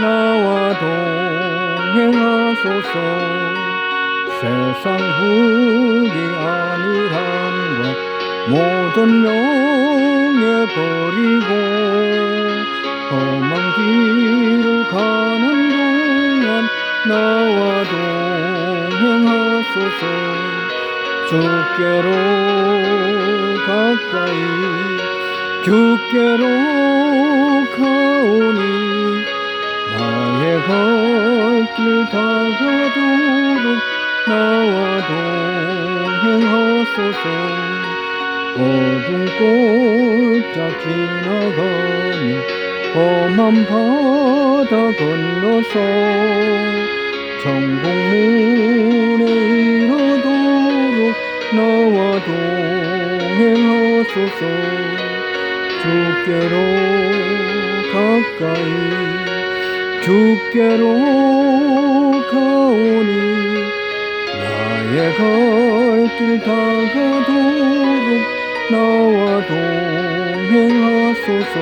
나와 동행하소서. 세상 후기 아니함과 모든 명예 버리고 험한 길을 가는 동안 나와 동행하소서. 주께로 가까이 주께로 갈길 다가도록 나와 동행하소서. 어둠 꼴짝 지나가며 험한 바다 건너서 천국문에 이르도록 나와 동행하소서. 주께로 가까이 주께로 가오니 나의 갈길 다가도록 나와 동행하소서